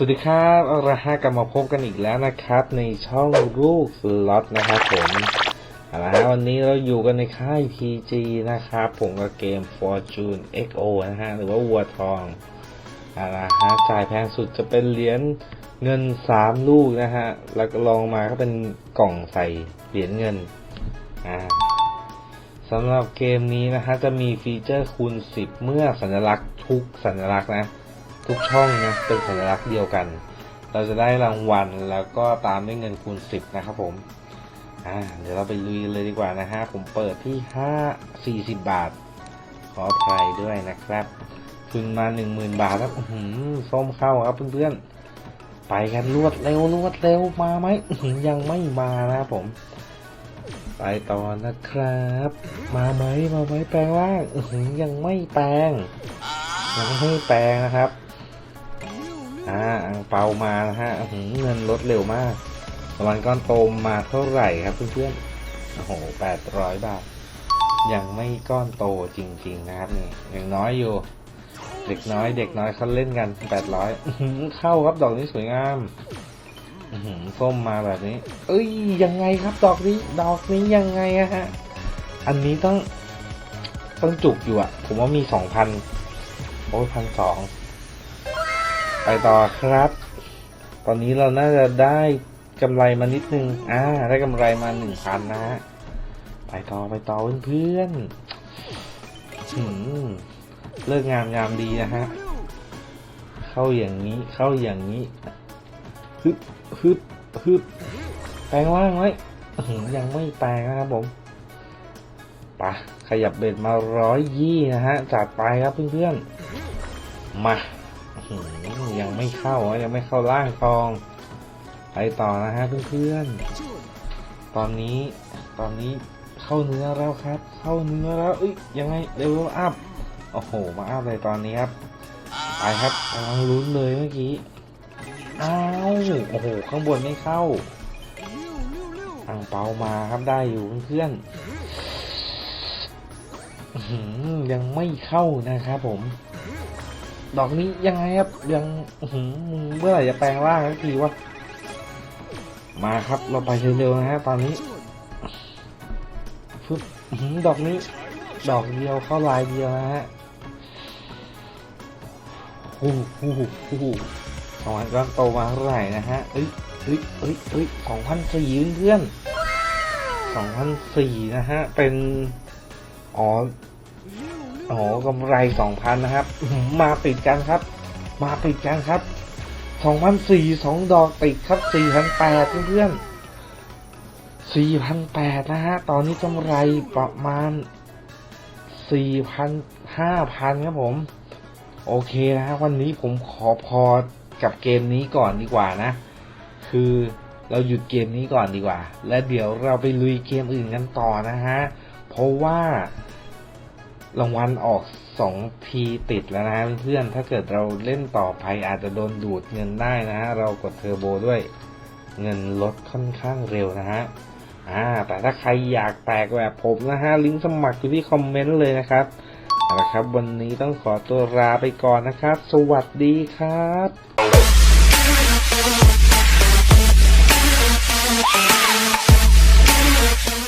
สวัสดีครับอาละฮะกลับมาพบกันอีกแล้วนะครับ ในช่องลูกสล็อตนะครับผมเอาละฮะวันนี้เราอยู่กันในค่าย PG นะครับผมกับเกม Fortune XO นะฮะหรือว่าวัวทองเอาละฮะจ่ายแพงสุดจะเป็นเหรียญเงิน 3 ลูกนะฮะแล้วก็ลองมาก็เป็นกล่องใส่เหรียญเงินอ่าสำหรับเกมนี้นะฮะจะมีฟีเจอร์คูณ 10 เมื่อสัญลักษณ์ทุกสัญลักษณ์นะ ทุกช่องนะเป็นสัญลักษณ์เดียวกัน เราจะได้รางวัลแล้วก็ตามด้วยเงินคูณ 10 นะครับผมอ่าเดี๋ยวเราไปลุยเลยดีกว่านะฮะผมเปิดที่ 5 40 บาท ขออภัยด้วยนะครับทุนมา 10,000 บาทแล้วอื้อหือส้มเข้าครับเพื่อนๆ ไปกันรวดเร็วรวดเร็วมาไหมยังไม่มานะครับผมไปต่อนะครับ มาไหมมาไหมแปลงร่างยังไม่แปลงยังไม่แปลงนะครับ อ่าอังเปามานะฮะหเงินลดเร็วมากรางวัลก้อนโตมาเท่าไหร่ครับเพื่อนๆโอ้โหแปดร้อยบาท ยังไม่ก้อนโตจริง ๆ นะครับนี่ยังน้อยอยู่ เด็กน้อย เด็กน้อยเขาเล่นกันแปดร้อยเข้าครับดอกนี้สวยงามหือส้มมาแบบนี้ เอ้ยยังไงครับ ดอกนี้ ดอกนี้ยังไงอะฮะ อันนี้ต้องต้องจุกอยู่อะผมว่ามีสองพันโอ้ยพันสอง ไปต่อครับ ตอนนี้เราน่าจะได้กำไรมานิดนึง อ่า ได้กำไรมาหนึ่งพันนะฮะ ไปต่อไปต่อเพื่อนๆหืมเลิกงามยามดีนะฮะ เข้าอย่างนี้ เข้าอย่างนี้ ฮึบฮึบฮึบแปลงร่างไว้อื้อหือยังไม่แปลงนะครับผมปะขยับเบ็ดมาร้อยยี่นะฮะ จัดไปครับเพื่อนๆ มาอื้อหือ ยังไม่เข้าอะยังไม่เข้าล่างทอง ไปต่อนะฮะเพื่อนๆ ตอนนี้ตอนนี้เข้าเนื้อแล้วครับ เข้าเนื้อแล้วเอ้ยยังไงเร็วอัพโอ้โห มาอัพเลยตอนนี้ครับไปครับกำลังลุ้นเลยเมื่อกี้อ้าวโอ้โหข้างบนไม่เข้าอังเปามาครับได้อยู่เพื่อนๆยังไม่เข้านะครับผม ดอกนี้ยังไงครับยังหเมื่อไหร่จะแปลงร่างสักทีวะมาครับเราไปเร็วๆนะฮะตอนนี้ฟึบอื้อหือดอกนี้ ดอกเดียวเข้าลายเดียวนะฮะฮู้ฮู้ฮู้สองพันก้อนโตมาเท่าไหร่นะฮะเอ้ยเอ้ยเอ้ยเอ้ยสองพันสี่เพื่อนสองพันสี่นะฮะเป็นอ๋อ โอ้โหกำไรสองพันนะครับ มาติดกันครับ มาติดกันครับสองพันสี่สองดอกติดครับสี่พันแปดเพื่อนๆสี่พันแปดนะฮะ ตอนนี้กำไรประมาณสี่พันห้าพันครับผม โอเคนะฮะวันนี้ผมขอพอกับเกมนี้ก่อนดีกว่านะ คือเราหยุดเกมนี้ก่อนดีกว่า และเดี๋ยวเราไปลุยเกมอื่นกันต่อนะฮะ เพราะว่า รางวัลออกสองทีติดแล้วนะเพื่อนถ้าเกิดเราเล่นต่อไปอาจจะโดนดูดเงินได้นะฮะเรากดเทอร์โบด้วยเงินลดค่อนข้างเร็วนะฮะอ่าแต่ถ้าใครอยากแตกแบบผมนะฮะลิงก์สมัครอยู่ที่คอมเมนต์เลยนะครับเอาละครับ วันนี้ต้องขอตัวลาไปก่อนนะครับ สวัสดีครับ